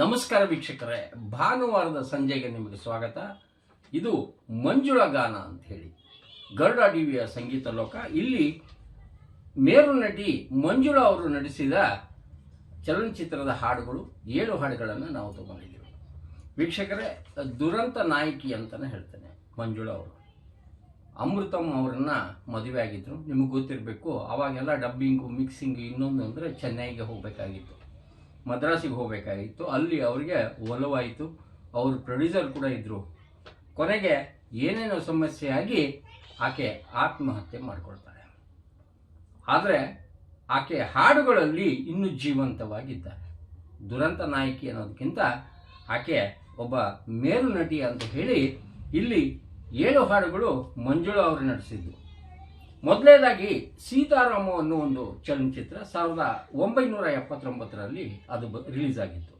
ನಮಸ್ಕಾರ ವೀಕ್ಷಕರೇ, ಭಾನುವಾರದ ಸಂಜೆಗೆ ನಿಮಗೆ ಸ್ವಾಗತ. ಇದು ಮಂಜುಳ ಗಾನ ಅಂತ ಹೇಳಿ. ಗರುಡ ಡಿವಿಯ ಸಂಗೀತ ಲೋಕ. ಇಲ್ಲಿ ಮೇರು ನಟಿ ಮಂಜುಳ ಅವರು ನಡೆಸಿದ ಚಲನಚಿತ್ರದ ಹಾಡುಗಳು, ಏಳು ಹಾಡುಗಳನ್ನು ನಾವು ತಗೊಂಡಿದ್ದೀವಿ. ವೀಕ್ಷಕರೇ, ದುರಂತ ನಾಯಕಿ ಅಂತಲೇ ಹೇಳ್ತೇನೆ ಮಂಜುಳ ಅವರು. ಅಮೃತಮ್ ಅವರನ್ನು ಮದುವೆ ಆಗಿದ್ದರು ನಿಮಗೆ ಗೊತ್ತಿರಬೇಕು, ಅವಾಗೆಲ್ಲ ಡಬ್ಬಿಂಗು ಮಿಕ್ಸಿಂಗು ಇನ್ನೊಂದು ಅಂದರೆ ಚೆನ್ನೈಗೆ ಹೋಗಬೇಕಾಗಿತ್ತು. ಮದ್ರಾಸಿಗೆ ಹೋಗಬೇಕಾಗಿತ್ತು. ಅಲ್ಲಿ ಅವರಿಗೆ ಒಲವಾಯಿತು. ಅವರು ಪ್ರೊಡ್ಯೂಸರ್ ಕೂಡ ಇದ್ದರು ಕೊನೆಗೆ ಏನೇನೋ ಸಮಸ್ಯೆಯಾಗಿ ಆಕೆ ಆತ್ಮಹತ್ಯೆ ಮಾಡಿಕೊಳ್ತಾರೆ ಆದರೆ ಆಕೆ ಹಾಡುಗಳಲ್ಲಿ ಇನ್ನೂ ಜೀವಂತವಾಗಿದ್ದಾರೆ ದುರಂತ ನಾಯಕಿ ಅನ್ನೋದಕ್ಕಿಂತ ಆಕೆ ಒಬ್ಬ ಮೇರು ನಟಿ ಅಂತ ಹೇಳಿ ಇಲ್ಲಿ ಏಳು ಹಾಡುಗಳು ಮಂಜುಳಾ ಅವರು ನಡೆಸಿದ್ದು ಮೊದಲನೇದಾಗಿ ಸೀತಾರಾಮ ಅನ್ನೋ ಒಂದು ಚಲನಚಿತ್ರ ಸಾವಿರದ ಒಂಬೈನೂರ ಎಪ್ಪತ್ತೊಂಬತ್ತರಲ್ಲಿ ಅದು ರಿಲೀಸ್ ಆಗಿತ್ತು.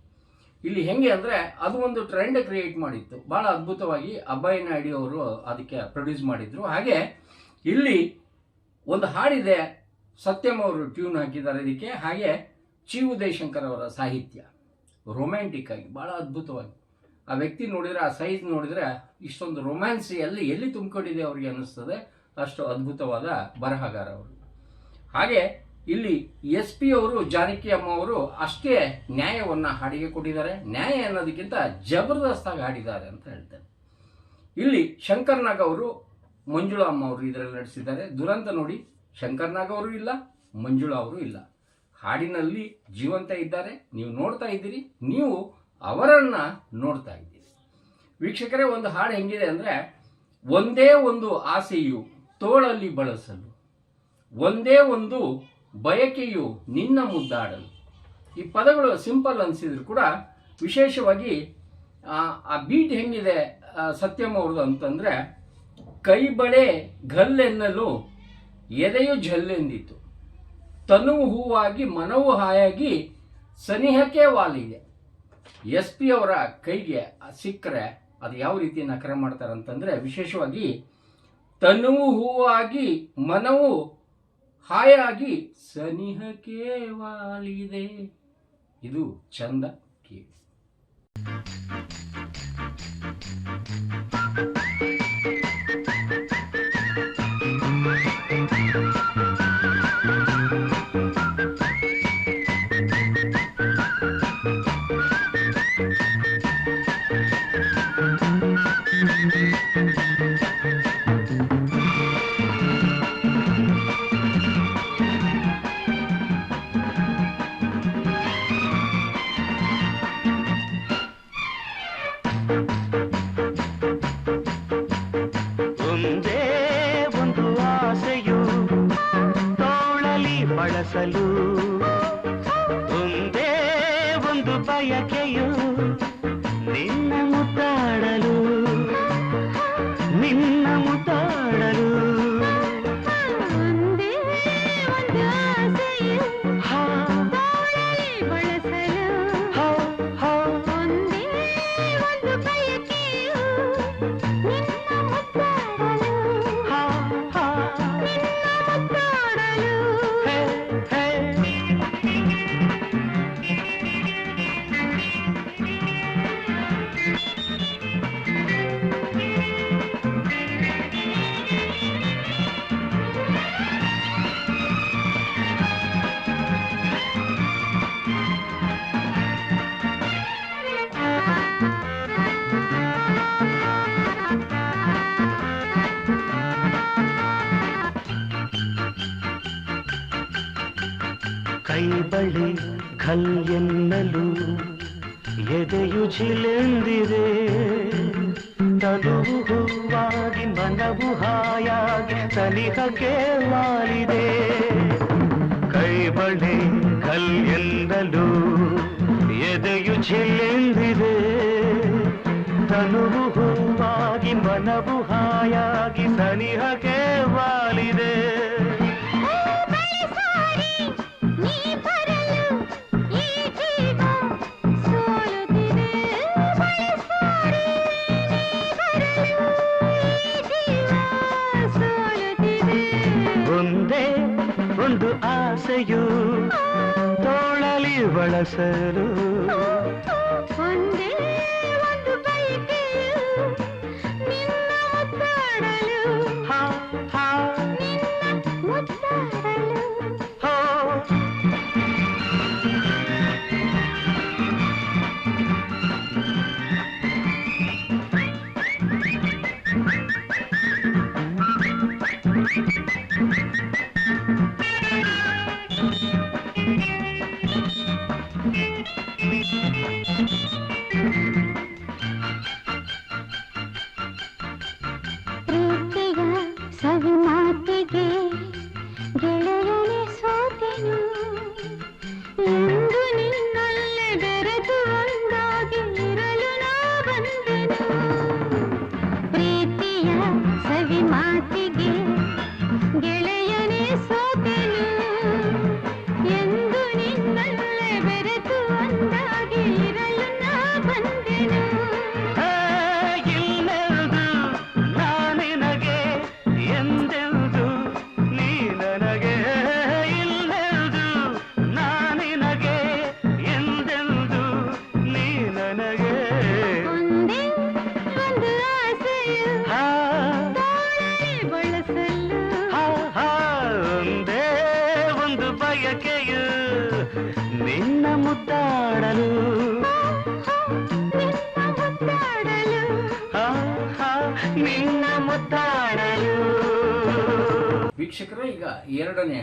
ಇಲ್ಲಿ ಹೆಂಗೆ ಅಂದರೆ ಅದು ಒಂದು ಟ್ರೆಂಡ್ ಕ್ರಿಯೇಟ್ ಮಾಡಿತ್ತು. ಭಾಳ ಅದ್ಭುತವಾಗಿ ಅಬ್ಬಾಯಿ ನಾಯ್ಡಿ ಅವರು ಅದಕ್ಕೆ ಪ್ರೊಡ್ಯೂಸ್ ಮಾಡಿದ್ರು. ಹಾಗೆ ಇಲ್ಲಿ ಒಂದು ಹಾಡಿದೆ, ಸತ್ಯಂ ಅವರು ಟ್ಯೂನ್ ಹಾಕಿದ್ದಾರೆ ಇದಕ್ಕೆ. ಹಾಗೆ ಚಿ ಉದಯಶಂಕರ್ ಅವರ ಸಾಹಿತ್ಯ ರೊಮ್ಯಾಂಟಿಕ್ ಆಗಿ ಭಾಳ ಅದ್ಭುತವಾಗಿ. ಆ ವ್ಯಕ್ತಿ ನೋಡಿದರೆ, ಆ ಸೈಜ್ ನೋಡಿದರೆ ಇಷ್ಟೊಂದು ರೊಮ್ಯಾನ್ಸ್ ಎಲ್ಲಿ ಎಲ್ಲಿ ತುಂಬಿಕೊಂಡಿದೆ ಅವರಿಗೆ ಅನ್ನಿಸ್ತದೆ. ಅಷ್ಟು ಅದ್ಭುತವಾದ ಬರಹಗಾರ ಅವರು. ಹಾಗೆ ಇಲ್ಲಿ ಎಸ್ ಪಿ ಅವರು ಜಾನಕಿ ಅಮ್ಮ ಅವರು ಅಷ್ಟೇ ನ್ಯಾಯವನ್ನು ಹಾಡಿಗೆ ಕೊಟ್ಟಿದ್ದಾರೆ. ನ್ಯಾಯ ಅನ್ನೋದಕ್ಕಿಂತ ಜಬರ್ದಸ್ತಾಗಿ ಹಾಡಿದ್ದಾರೆ ಅಂತ ಹೇಳ್ತಾರೆ. ಇಲ್ಲಿ ಶಂಕರ್ನಾಗ್ ಅವರು, ಮಂಜುಳಾ ಅಮ್ಮ ಅವರು ಇದರಲ್ಲಿ ನಡೆಸಿದ್ದಾರೆ ದುರಂತ ನೋಡಿ ಶಂಕರ್ನಾಗ್ ಅವರು ಇಲ್ಲ, ಮಂಜುಳಾ ಅವರು ಇಲ್ಲ. ಹಾಡಿನಲ್ಲಿ ಜೀವಂತ ಇದ್ದಾರೆ. ನೀವು ನೋಡ್ತಾ ಇದ್ದೀರಿ, ನೀವು ಅವರನ್ನ ನೋಡ್ತಾ ಇದ್ದೀರಿ. ವೀಕ್ಷಕರೇ, ಒಂದು ಹಾಡು ಹೆಂಗಿದೆ ಅಂದರೆ, ಒಂದೇ ಒಂದು ಆಸೆಯು ತೋಳಲ್ಲಿ ಬಳಸಲು. ಒಂದೇ ಒಂದು ಬಯಕೆಯು ನಿನ್ನ ಮುದ್ದಾಡಲು. ಈ ಪದಗಳು ಸಿಂಪಲ್ ಅನಿಸಿದ್ರು ಕೂಡ ವಿಶೇಷವಾಗಿ, ಆ ಬೀಟ್ ಹೆಂಗಿದೆ ಸತ್ಯಂ ಅವ್ರದ್ದು ಅಂತಂದರೆ ಕೈ ಬಳೆ ಗಲ್ಲೆನ್ನಲು ಎದೆಯು ಜಲ್ಲೆಂದಿತು ತನುವು ಹೂವಾಗಿ, ಮನವು ಹಾಯಾಗಿ ಸನಿಹಕ್ಕೆ ವಾಲಿದೆ. ಎಸ್ ಪಿ ಅವರ ಕೈಗೆ ಸಿಕ್ಕರೆ ಅದು ಯಾವ ರೀತಿ ನಕರೆ ಮಾಡ್ತಾರೆ ಅಂತಂದರೆ ವಿಶೇಷವಾಗಿ ತನುವು ಹೂವಾಗಿ ಮನವು ಹಾಯಾಗಿ ಸನಿಹ ಕೇವಾಲಿದೆ. ಇದು ಚಂದ. ಘಲ್ ಎನ್ನಲು ಎದೆಯು ಜಿಲೆಂದಿದೆ ತನುವು ಹೂವಾಗಿ, ಮನವು ಹಾಯಾಗಿ ಸಲಿಹಕ್ಕೆ ವಾಲಿದೆ. ಕೈ ಬಳಿ ಘಲ್ ಎನ್ನಲು ಮನವು ಹಾಯಾಗಿ ಸನಿಹಕ್ಕೆ ವಾಲಿದೆ. ಬಳಸಲು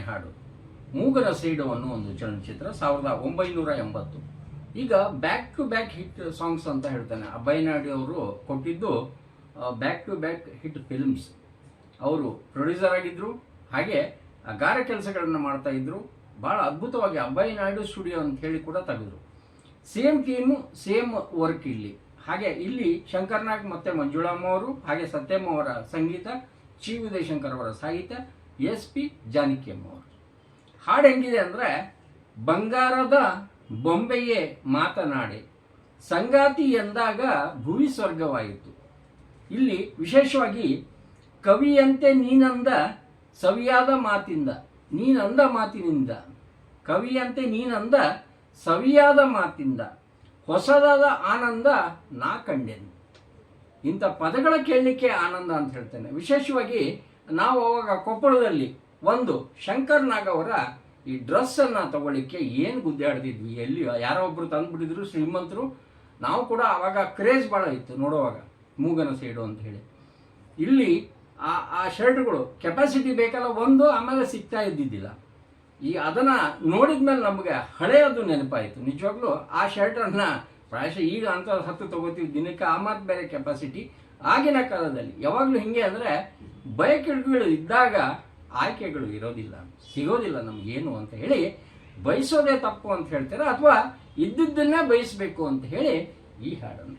ಹಾಡು. ಮೂಗರ ಸೈಡು ಅನ್ನೋ ಒಂದು ಚಲನಚಿತ್ರ, ಸಾವಿರದ ಒಂಬೈನೂರ ಎಂಬತ್ತು. ಈಗ back to back hit songs ಅಂತ ಹೇಳ್ತಾನೆ. ಅಬ್ಬಾಯಿ ನಾಯ್ಡು ಅವರು ಕೊಟ್ಟಿದ್ದು back to back hit films ಅವರು ಪ್ರೊಡ್ಯೂಸರ್ ಆಗಿದ್ರು, ಹಾಗೆ ಗಾರ ಕೆಲಸಗಳನ್ನು ಮಾಡ್ತಾ ಇದ್ರು. ಬಹಳ ಅದ್ಭುತವಾಗಿ ಅಬ್ಬಾಯಿ ನಾಯ್ಡು ಸ್ಟುಡಿಯೋ ಅಂತ ಹೇಳಿ ಕೂಡ ತೆಗೆದ್ರು. ಸೇಮ್ ಟೀಮು ಸೇಮ್ ವರ್ಕ್ ಇಲ್ಲಿ. ಹಾಗೆ ಇಲ್ಲಿ ಶಂಕರ್ನಾಗ್ ಮತ್ತು ಮತ್ತೆ ಮಂಜುಳಮ್ಮ ಅವರು, ಹಾಗೆ ಸತ್ಯಮ್ಮ ಅವರ ಸಂಗೀತ ಚಿ ವಿಜಯಶಂಕರ್ ಅವರ ಸಾಹಿತ್ಯ ಎಸ್ ಪಿ ಜಾನಕಿಯಮ್ಮ ಅವರು ಹಾಡು ಹೆಂಗಿದೆ ಅಂದರೆ, ಬಂಗಾರದ ಬೊಂಬೆಯೇ ಮಾತನಾಡಿ, ಸಂಗಾತಿ ಎಂದಾಗ ಭುವಿ ಸ್ವರ್ಗವಾಯಿತು. ಇಲ್ಲಿ ವಿಶೇಷವಾಗಿ, ಕವಿಯಂತೆ ನೀನಂದ ಸವಿಯಾದ ಮಾತಿಂದ, ನೀನಂದ ಮಾತಿನಿಂದ, ಕವಿಯಂತೆ ನೀನಂದ ಸವಿಯಾದ ಮಾತಿಂದ, ಹೊಸದಾದ ಆನಂದ ನಾ ಕಂಡೆನು. ಇಂಥ ಪದಗಳ ಕೇಳಲಿಕ್ಕೆ ಆನಂದ ಅಂತ ಹೇಳ್ತೇನೆ. ವಿಶೇಷವಾಗಿ ನಾವು ಅವಾಗ ಕೊಪ್ಪಳದಲ್ಲಿ ಒಂದು ಶಂಕರ್ ನಾಗ್ ಅವರ ಈ ಡ್ರೆಸ್ ಅನ್ನ ತಗೊಳ್ಳಿಕ್ಕೆ ಏನು ಗುದ್ದಾಡ್ದಿದ್ವಿ ಎಲ್ಲಿ ಯಾರೋ ಒಬ್ರು ತಂದ್ಬಿಟ್ಟಿದ್ರು, ಶ್ರೀಮಂತರು. ನಾವು ಕೂಡ ಅವಾಗ ಕ್ರೇಜ್ ಭಾಳ ಇತ್ತು ನೋಡುವಾಗ, ಮೂಗನ ಸೈಡು ಅಂತ ಹೇಳಿ. ಇಲ್ಲಿ ಆ ಆ ಶರ್ಟ್ಗಳು ಕೆಪಾಸಿಟಿ ಬೇಕಲ್ಲ, ಒಂದು ಆಮೇಲೆ ಸಿಗ್ತಾ ಇದ್ದಿದ್ದಿಲ್ಲ. ಈ ಅದನ್ನ ನೋಡಿದ್ಮೇಲೆ ನಮಗೆ ಹಳೆಯದು ನೆನಪಾಯಿತು. ನಿಜವಾಗ್ಲೂ ಆ ಶರ್ಟನ್ನು ಪ್ರಾಯಶಃ ಈಗ ಅಂತ ಹತ್ತು ತಗೋತೀವಿ ದಿನಕ್ಕೆ, ಆ ಮಾತು ಬೇರೆ ಕೆಪಾಸಿಟಿ. ಆಗಿನ ಕಾಲದಲ್ಲಿ ಯಾವಾಗಲೂ ಹಿಂಗೆ ಅಂದರೆ ಬಯಕೆಗಳು ಇದ್ದಾಗ ಆಯ್ಕೆಗಳು ಇರೋದಿಲ್ಲ. ಸಿಗೋದಿಲ್ಲ ನಮಗೇನು ಅಂತ ಹೇಳಿ ಬಯಸೋದೇ ತಪ್ಪು ಅಂತ ಹೇಳ್ತಾರೆ? ಅಥವಾ ಇದ್ದಿದ್ದನ್ನೇ ಬಯಸಬೇಕು ಅಂತ ಹೇಳಿ ಈ ಹಾಡನ್ನು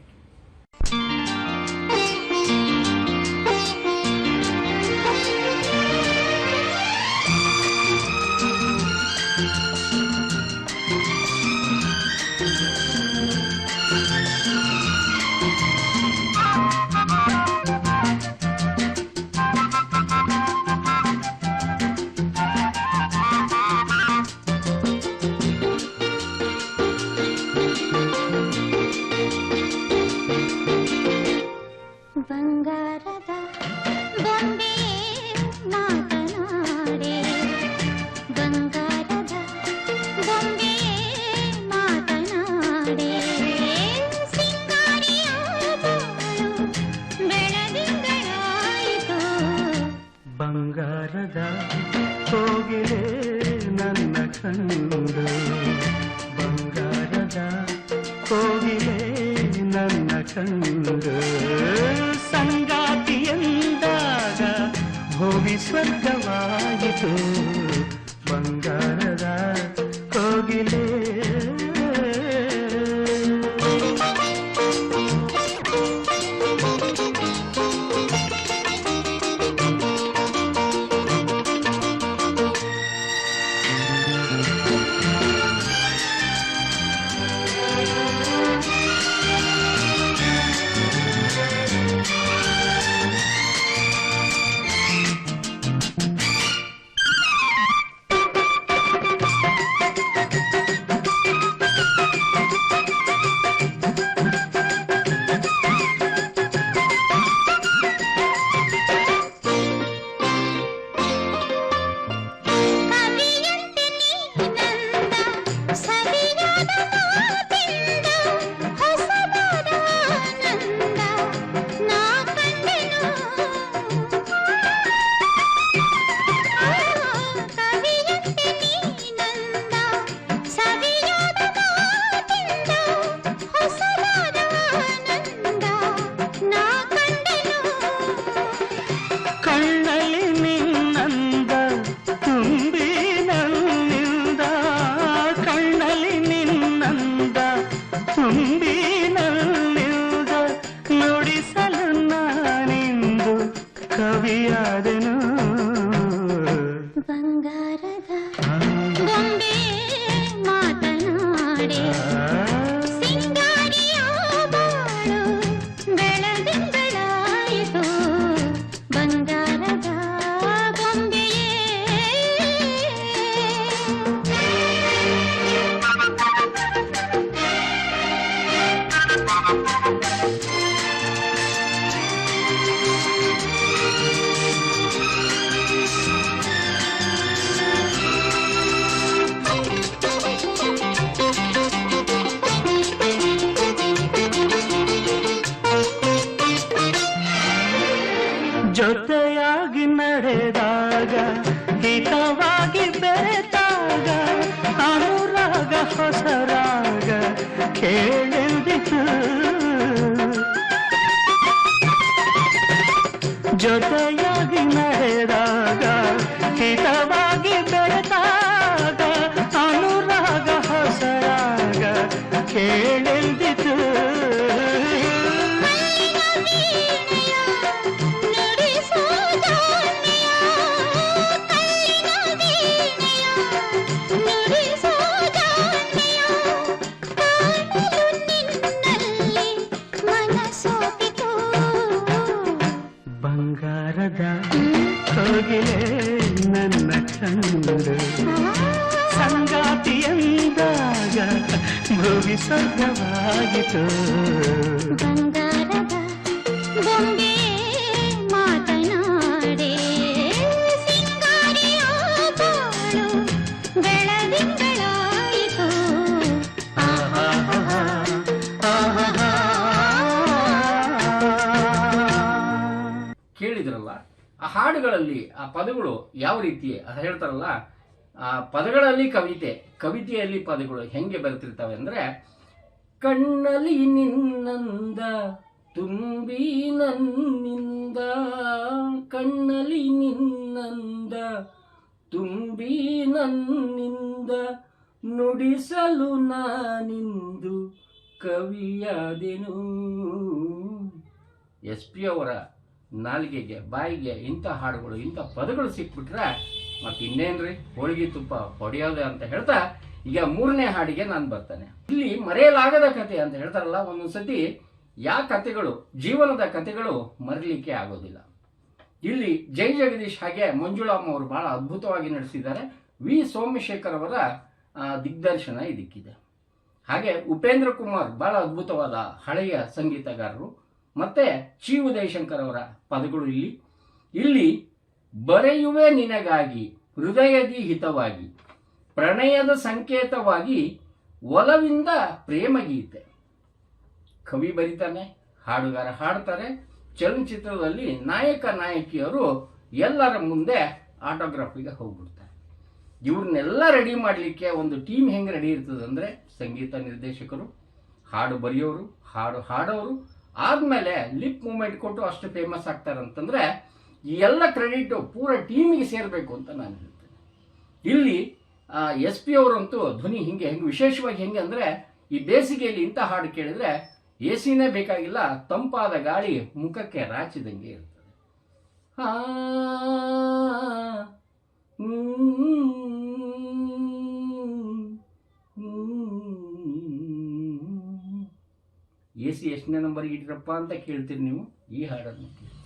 ನನ್ನ நம்பி ಕೇಳೆಂದಿತು ಜೊತೆಯಾಗಿ ನಡೆದಾಗ ಹಿತವಾಗಿ ಬೆರೆತಾಗ ಅನುರಾಗ ಹೊಸರಾಗ ಕೇಳೆಂದಿತು ಬಂಗಾರದ ಕೋಗಿಲೆ ನನ್ನ ಕಂಡು ಸಂಗಾತಿಯಂದಾಗ ಭೂಮಿ ಸ್ವರ್ಗವಾಯಿತು ಬಂಗಾರದ ಹಾಡುಗಳಲ್ಲಿ ಆ ಪದಗಳು ಯಾವ ರೀತಿ ಹೇಳ್ತಾರಲ್ಲ, ಆ ಪದಗಳಲ್ಲಿ ಕವಿತೆ, ಕವಿತೆಯಲ್ಲಿ ಪದಗಳು ಹೆಂಗೆ ಬರ್ತಿರ್ತವೆ ಅಂದ್ರೆ, ಕಣ್ಣಲ್ಲಿ ನಿನ್ನಂದ, ತುಂಬಿ ನನ್ನಿಂದ, ಕಣ್ಣಲ್ಲಿ ನಿನ್ನಂದ, ತುಂಬಿ ನನ್ನಿಂದ, ನುಡಿಸಲು ನಾನಿಂದು ಕವಿಯಾದೆನು. ಎಸ್ ಪಿ ಅವರ ನಾಲಿಗೆಗೆ, ಬಾಯಿಗೆ ಇಂಥ ಹಾಡುಗಳು, ಇಂಥ ಪದಗಳು ಸಿಕ್ಬಿಟ್ರೆ ಮತ್ತೆ ಇನ್ನೇನ್ರಿ? ಹೋಳಿಗೆ ತುಪ್ಪ ಹೊಡೆಯೋದೆ ಅಂತ ಹೇಳ್ತಾ ಈಗ ಮೂರನೇ ಹಾಡಿಗೆ ನಾನು ಬರ್ತಾನೆ. ಇಲ್ಲಿ ಮರೆಯಲಾಗದ ಕತೆ ಅಂತ ಹೇಳ್ತಾರಲ್ಲ ಒಂದೊಂದ್ಸತಿ ಯಾವ ಕತೆಗಳು, ಜೀವನದ ಕತೆಗಳು ಮರೀಲಿಕ್ಕೆ ಆಗೋದಿಲ್ಲ. ಇಲ್ಲಿ ಜೈ ಜಗದೀಶ್ ಹಾಗೆ ಮಂಜುಳಮ್ಮ ಅವರು ಬಹಳ ಅದ್ಭುತವಾಗಿ ನಡೆಸಿದ್ದಾರೆ. ವಿ. ಸೋಮಶೇಖರ್ ಅವರ ದಿಗ್ದರ್ಶನ ಇದಕ್ಕಿದೆ. ಹಾಗೆ ಉಪೇಂದ್ರ ಕುಮಾರ್ ಬಹಳ ಅದ್ಭುತವಾದ ಹಳೆಯ ಸಂಗೀತಗಾರರು. ಮತ್ತೆ ಚಿ ಉದಯಶಂಕರ್ ಅವರ ಪದಗಳು ಇಲ್ಲಿ. ಇಲ್ಲಿ, ಬರೆಯುವೆ ನಿನಗಾಗಿ, ಹೃದಯದಿ ಹಿತವಾಗಿ, ಪ್ರಣಯದ ಸಂಕೇತವಾಗಿ, ಒಲವಿಂದ ಪ್ರೇಮಗೀತೆ. ಕವಿ ಬರೀತಾನೆ, ಹಾಡುಗಾರ ಹಾಡ್ತಾರೆ. ಚಲನಚಿತ್ರದಲ್ಲಿ ನಾಯಕ, ನಾಯಕಿಯರು ಎಲ್ಲರ ಮುಂದೆ ಆಟೋಗ್ರಾಫಿಗೆ ಹೋಗ್ಬಿಡ್ತಾರೆ. ಇವ್ರನ್ನೆಲ್ಲ ರೆಡಿ ಮಾಡಲಿಕ್ಕೆ ಒಂದು ಟೀಮ್ ಹೆಂಗೆ ರೆಡಿ ಇರ್ತದೆ ಅಂದರೆ ಸಂಗೀತ ನಿರ್ದೇಶಕರು, ಹಾಡು ಬರೆಯೋರು, ಹಾಡು ಹಾಡೋರು ಆದಮೇಲೆ ಲಿಪ್ ಮೂಮೆಂಟ್ ಕೊಟ್ಟು ಅಷ್ಟು ಫೇಮಸ್ ಆಗ್ತಾರೆ ಅಂತಂದರೆ ಎಲ್ಲ ಕ್ರೆಡಿಟ್ ಪೂರ ಟೀಮಿಗೆ ಸೇರಬೇಕು ಅಂತ ನಾನು ಹೇಳ್ತೇನೆ ಇಲ್ಲಿ ಎಸ್ ಪಿ ಅವರಂತೂ ಧ್ವನಿ ಹಿಂಗೆ ಹೆಂಗೆ ವಿಶೇಷವಾಗಿ ಹೆಂಗೆ ಅಂದರೆ ಈ ಬೇಸಿಗೆಯಲ್ಲಿ ಇಂಥ ಹಾಡು ಕೇಳಿದ್ರೆ ಎ ಸಿನೇ ಬೇಕಾಗಿಲ್ಲ ತಂಪಾದ ಗಾಳಿ ಮುಖಕ್ಕೆ ರಾಚಿದಂಗೆ ಇರ್ತದೆ ಆ, ಎ ಎಷ್ಟನೇ ನಂಬರ್ಗೆ ಇಟ್ಟಿರಪ್ಪ ಅಂತ ಕೇಳ್ತೀರಿ ನೀವು. ಈ ಹಾಡನ್ನು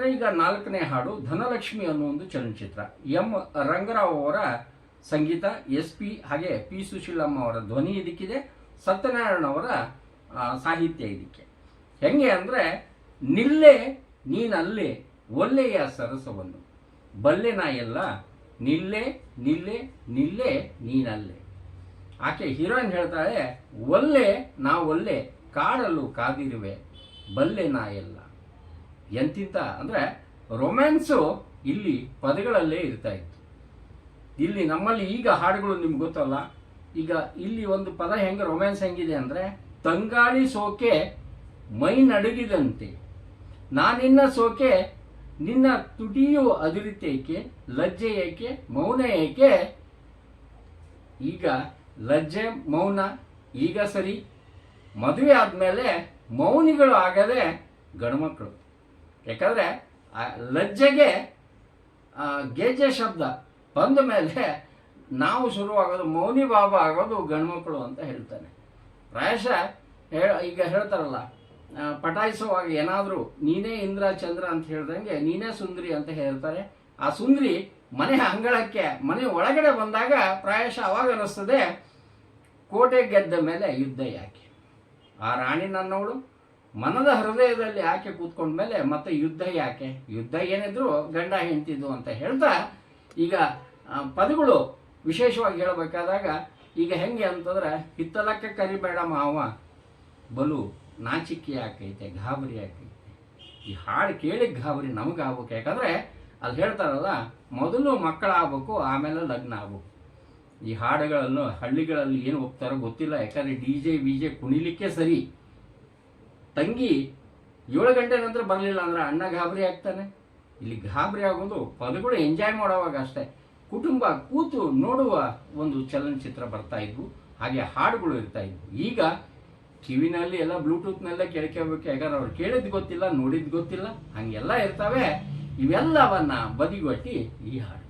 ವೀಕ್ಷಕರೇ ಈಗ ನಾಲ್ಕನೇ ಹಾಡು, ಧನಲಕ್ಷ್ಮಿ ಅನ್ನೋ ಒಂದು ಚಲನಚಿತ್ರ. ಎಂ. ರಂಗರಾವ್ ಅವರ ಸಂಗೀತ, ಎಸ್. ಪಿ. ಹಾಗೆ ಪಿ. ಸುಶೀಲಮ್ಮ ಅವರ ಧ್ವನಿ ಇದಕ್ಕಿದೆ, ಸತ್ಯನಾರಾಯಣ ಅವರ ಸಾಹಿತ್ಯ ಇದಕ್ಕೆ. ಹೆಂಗೆ ಅಂದರೆ, ನಿಲ್ಲೆ ನೀನಲ್ಲಿ, ಒಲ್ಲೆಯ ಸರಸವನ್ನು. ಬಲ್ಲೆ ನಾಯೆಲ್ಲ, ನಿಲ್ಲೆ ನಿಲ್ಲೆ ನಿಲ್ಲೆ ನೀನಲ್ಲೇ. ಆಕೆ ಹೀರೋಯಿನ್ ಹೇಳ್ತಾಳೆ, ಒಲ್ಲೆ ನಾ ಒಲ್ಲೆ ಕಾಡಲು ಕಾದಿರುವೆ, ಬಲ್ಲೆ ನಾ ಎಲ್ಲ ಎಂತಿಂತ ಅಂದರೆ ರೊಮ್ಯಾನ್ಸು ಇಲ್ಲಿ ಪದಗಳಲ್ಲೇ ಇರ್ತಾ ಇತ್ತು. ಇಲ್ಲಿ ನಮ್ಮಲ್ಲಿ ಈಗ ಹಾಡುಗಳು ನಿಮ್ಗೆ ಗೊತ್ತಲ್ಲ? ಈಗ ಇಲ್ಲಿ ಒಂದು ಪದ ಹೆಂಗೆ ರೊಮ್ಯಾನ್ಸ್ ಹೆಂಗಿದೆ ಅಂದರೆ, ತಂಗಾಳಿ ಸೋಕೆ ಮೈ ನಡುಗಿದಂತೆ. ನಾನಿನ್ನ ಸೋಕೆ, ನಿನ್ನ ತುಟಿಯು ಅದಿರಿತೇಕೆ ಲಜ್ಜೆ ಏಕೆ? ಮೌನ ಏಕೆ? ಈಗ ಲಜ್ಜೆ, ಮೌನ, ಈಗ ಸರಿ. ಮದುವೆ ಆದಮೇಲೆ ಮೌನಿಗಳು ಆಗದೆ ಗಂಡ್ಮಕ್ಳು. ಯಾಕಂದರೆ ಲಜ್ಜೆಗೆ ಆ, ಗೆಜ್ಜೆ ಶಬ್ದ ಬಂದ ಮೇಲೆ ನಾವು ಶುರುವಾಗೋದು ಮೌನಿ ಬಾಬಾ ಆಗೋದು ಗಂಡ್ಮಕ್ಳು ಅಂತ ಹೇಳ್ತಾನೆ. ಪ್ರಾಯಶ ಹೇಳ ಈಗ ಹೇಳ್ತಾರಲ್ಲ ಪಟಾಯಿಸುವಾಗ ಏನಾದರೂ ನೀನೇ ಇಂದ್ರ ಚಂದ್ರ ಅಂತ ಹೇಳ್ದಂಗೆ ನೀನೇ ಸುಂದರಿ ಅಂತ ಹೇಳ್ತಾರೆ. ಆ ಸುಂದರಿ ಮನೆ ಅಂಗಳಕ್ಕೆ ಮನೆ ಒಳಗಡೆ ಬಂದಾಗ ಪ್ರಾಯಶ ಅವಾಗ ಅನ್ನಿಸ್ತದೆ ಕೋಟೆ ಗೆದ್ದ ಮೇಲೆ ಯುದ್ಧ ಯಾಕೆ? ಆ ರಾಣಿ ನನ್ನವಳು ಮನದ ಹೃದಯದಲ್ಲಿ ಆಕೆ ಕೂತ್ಕೊಂಡ ಮೇಲೆ ಮತ್ತೆ ಯುದ್ಧ ಯಾಕೆ? ಯುದ್ಧ ಏನಿದ್ರು ಗಂಡ ಹೆಂಡ್ತಿದ್ದು ಅಂತ ಹೇಳ್ತಾ ಈಗ ಪದಗಳು ವಿಶೇಷವಾಗಿ ಹೇಳಬೇಕಾದಾಗ, ಈಗ ಹೆಂಗೆ ಅಂತಂದ್ರೆ, ಹಿತ್ತಲಕ್ಕೆ ಕರಿಬೇಡ ಮಾವ, ಬಲು, ನಾಚಿಕೆ ಆಕೈತೆ, ಗಾಬರಿ ಆಕೈತೆ. ಈ ಹಾಡು ಕೇಳಿ ಗಾಬರಿ ನಮಗೆ ಆಗ್ಬೇಕು ಯಾಕಂದ್ರೆ ಹೇಳ್ತಾರಲ್ಲ, ಮೊದಲು ಮಕ್ಕಳಾಗಬೇಕು, ಆಮೇಲೆ ಲಗ್ನ ಆಗ್ಬೇಕು ಈ ಹಾಡುಗಳನ್ನು ಹಳ್ಳಿಗಳಲ್ಲಿ ಏನು ಹೋಗ್ತಾರೋ ಗೊತ್ತಿಲ್ಲ. ಯಾಕಂದರೆ ಡಿ ಜೆ ವಿ ಜೆ ಕುಣಿಲಿಕ್ಕೆ ಸರಿ. ತಂಗಿ ಏಳು ಗಂಟೆ ನಂತರ ಬರಲಿಲ್ಲ ಅಂದ್ರೆ ಅಣ್ಣ ಗಾಬರಿ ಆಗ್ತಾನೆ. ಇಲ್ಲಿ ಗಾಬರಿ ಆಗೋದು ಪದಗಳು ಎಂಜಾಯ್ ಮಾಡೋವಾಗ ಅಷ್ಟೇ. ಕುಟುಂಬ ಕೂತು ನೋಡುವ ಒಂದು ಚಲನಚಿತ್ರ ಬರ್ತಾ ಇದ್ವು. ಹಾಗೆ ಹಾಡುಗಳು ಇರ್ತಾ ಇದ್ವು. ಈಗ ಕಿವಿನಲ್ಲಿ ಎಲ್ಲ ಬ್ಲೂಟೂತ್ನೆಲ್ಲ ಕೇಳ್ಕೋಬೇಕು. ಯಾಕಂದ್ರೆ ಅವ್ರು ಕೇಳಿದ್ ಗೊತ್ತಿಲ್ಲ, ನೋಡಿದ್ ಗೊತ್ತಿಲ್ಲ. ಹಂಗೆಲ್ಲ ಇರ್ತವೆ. ಇವೆಲ್ಲವನ್ನ ಬದಿಗೊಟ್ಟಿ ಈ ಹಾಡು.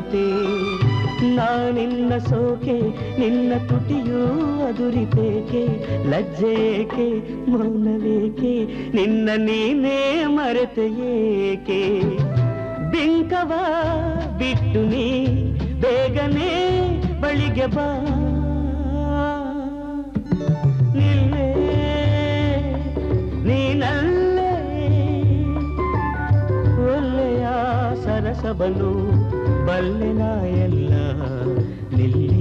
ನಡುಗಿದಂತೆ ನಾನಿನ್ನ ಸೋಕೆ, ನಿನ್ನ ತುಟಿಯೂ ಅದುರಿತೇಕೆ. ಲಜ್ಜೇಕೆ ಮೌನವೇಕೆ, ನಿನ್ನ ನೀನೇ ಮರೆತೆಯೇಕೆ ಬಿಂಕವ ಬಿಟ್ಟು ನೀ, ಬೇಗನೆ ಬಳಿಗೆ ಬಾ. ನಿಲ್ಲೇ, ನೀನಲ್ಲೇ. ಒಳ್ಳೆಯ ಬಲ್ಲೆ ನಾಯಲ್ಲ ನಿಲ್ಲಿ